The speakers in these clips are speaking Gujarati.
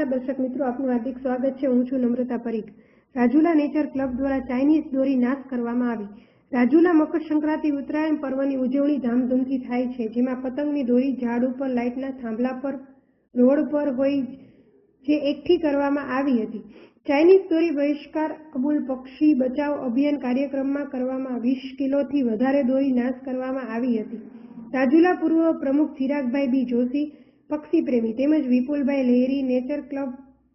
નમસ્કાર દર્શક મિત્રો, આપનું હાર્દિક સ્વાગત છે. હું છું નમ્રતા પરીખ. રાજુલા નેચર ક્લબ દ્વારા ચાઇનીઝ દોરી નાશ કરવામાં આવી. રાજુલા મકર સંક્રાંતિ ઉત્તરાયણ પર્વની ઉજવણી ધામધૂમથી થાય છે, જેમાં પતંગની દોરી ઝાડ ઉપર, લાઇટના થાંભલા પર, રોડ પર હોય જે એકઠી કરવામાં આવી હતી. ચાઇનીઝ દોરી બહિષ્કાર, અબુલ પક્ષી બચાવ અભિયાન કાર્યક્રમમાં કરવામાં વીસ કિલોથી વધારે દોરી નાશ કરવામાં આવી હતી. રાજુલા પૂર્વ પ્રમુખ ચિરાગભાઈ બી જોશી પક્ષી પ્રેમી તેમજ વિપુલભાઈ લહેરી નેચર ક્લબ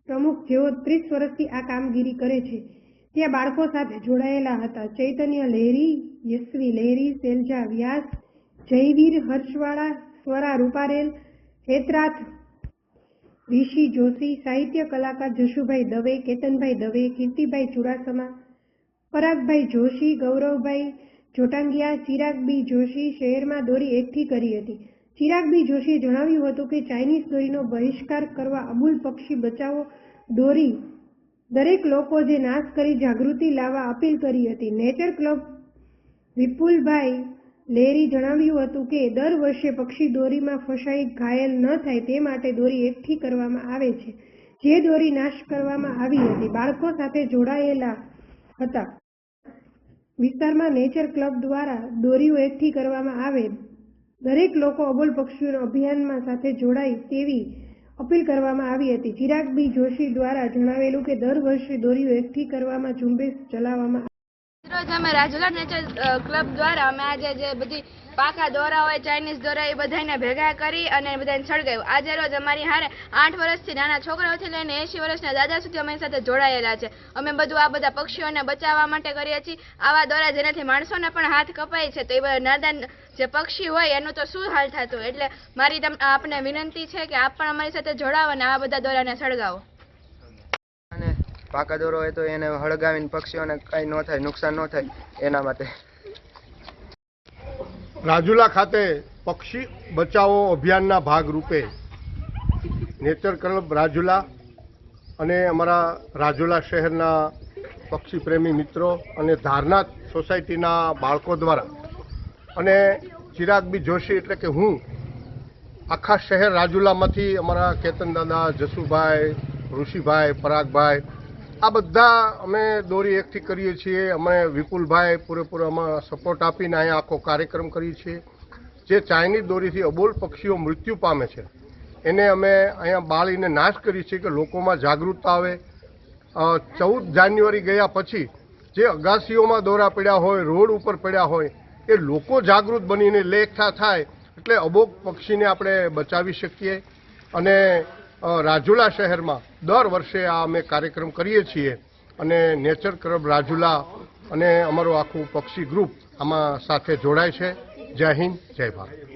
પ્રમુખ જેઓ ત્રીસ વર્ષથી આ કામગીરી કરે છે, ત્યાં બાળકો સાથે જોડાયેલા હતા. ચૈતન્ય લહેરી યશવી લહેરી શૈલજા વ્યાસ, જયવીર હર્ષવાળા, સ્વરા રૂપારેલ, હેતરાથ, ઋષિ જોશી, સાહિત્ય કલાકાર જશુભાઈ દવે, કેતનભાઈ દવે, કીર્તિભાઈ ચુડાસમા, પરાગભાઈ જોશી, ગૌરવભાઈ જોટાંગિયા ચિરાગ બી જોશી શહેરમાં દોરી એકઠી કરી હતી. ચિરાગ બી જોશીએ જણાવ્યું હતું કે ચાઇનીઝ દોરીનો બહિષ્કાર કરવા અબુલ પક્ષી બચાવો દોરી દરેક લોકો જે નાશ કરી જાગૃતિ લાવવા અપીલ કરી હતી. નેચર ક્લબ વિપુલભાઈ લેરી જણાવ્યું હતું કે દર વર્ષે પક્ષી દોરીમાં ફસાઈ ઘાયલ ન થાય તે માટે દોરી એકઠી કરવામાં આવે છે. જે દોરી નાશ કરવામાં આવી હતી, બાળકો સાથે જોડાયેલા હતા. વિસ્તારમાં નેચર ક્લબ દ્વારા દોરીઓ એકઠી કરવામાં આવે દરેક લોકો અબોલ પક્ષીઓના અભિયાનમાં સાથે જોડાય તેવી અપીલ કરવામાં આવી હતી. ચિરાગ બી જોશી દ્વારા જણાવેલું કે દર વર્ષે દોરીઓ એકઠી કરવામાં ઝુંબેશ ચલાવવામાં રોજ અમે રાજુલા નેચર ક્લબ દ્વારા અમે આજે જે બધી પાકા દોરા હોય ચાઇનીઝ દોરા એ બધાને ભેગા કરી અને બધાને સળગાવ્યું. આજે રોજ અમારી હારે આઠ વર્ષથી નાના છોકરાઓથી લઈને એંશી વર્ષના દાદા સુધી અમારી સાથે જોડાયેલા છે. અમે બધું આ બધા પક્ષીઓને બચાવવા માટે કરીએ છીએ. આવા દોરા જેનાથી માણસોને પણ હાથ કપાય છે. તો એ બધા નાદાન જે પક્ષી હોય, એનું તો શું હાલ થતું? એટલે મારી તમ, આપને વિનંતી છે કે આપ પણ અમારી સાથે જોડાવો અને આ બધા દોરાને સળગાવો. પાકા દોરો હોય તો એને હળગાવીને પક્ષીઓને કંઈ ન થાય, નુકસાન ન થાય એના માટે. રાજુલા ખાતે પક્ષી બચાવો અભિયાનના ભાગરૂપે નેચર ક્લબ રાજુલા અને અમારા રાજુલા શહેરના પક્ષી પ્રેમી મિત્રો અને ધારનાથ સોસાયટીના બાળકો દ્વારા અને ચિરાગ બી જોશી એટલે કે હું આખા શહેર રાજુલામાંથી અમારા કેતન દાદા, જસુભાઈ, ઋષિભાઈ, પરાગભાઈ આ બધા અમે દોરી એકઠી કરીએ છીએ. અમે વિપુલભાઈ પૂરેપૂરો અમે સપોર્ટ આપીને અહીંયા આખો કાર્યક્રમ કરીએ છીએ. જે ચાઇનીઝ દોરીથી અબોલ પક્ષીઓ મૃત્યુ પામે છે. એને અમે અહીંયા બાળીને નાશ કરીએ છીએ કે લોકોમાં જાગૃતતા આવે. ચૌદ જાન્યુઆરી ગયા પછી જે અગાસીઓમાં દોરા પડ્યા હોય, રોડ ઉપર પડ્યા હોય, એ લોકો જાગૃત બનીને લેખા થાય એટલે અબોક પક્ષીને આપણે બચાવી શકીએ. અને રાજુલા શહેરમાં દર વર્ષે આ અમે કાર્યક્રમ કરીએ છીએ અને નેચર ક્લબ રાજુલા અને અમારું આખું પક્ષી ગ્રુપ આમાં સાથે જોડાય છે. જય હિન્દ, જય ભારત.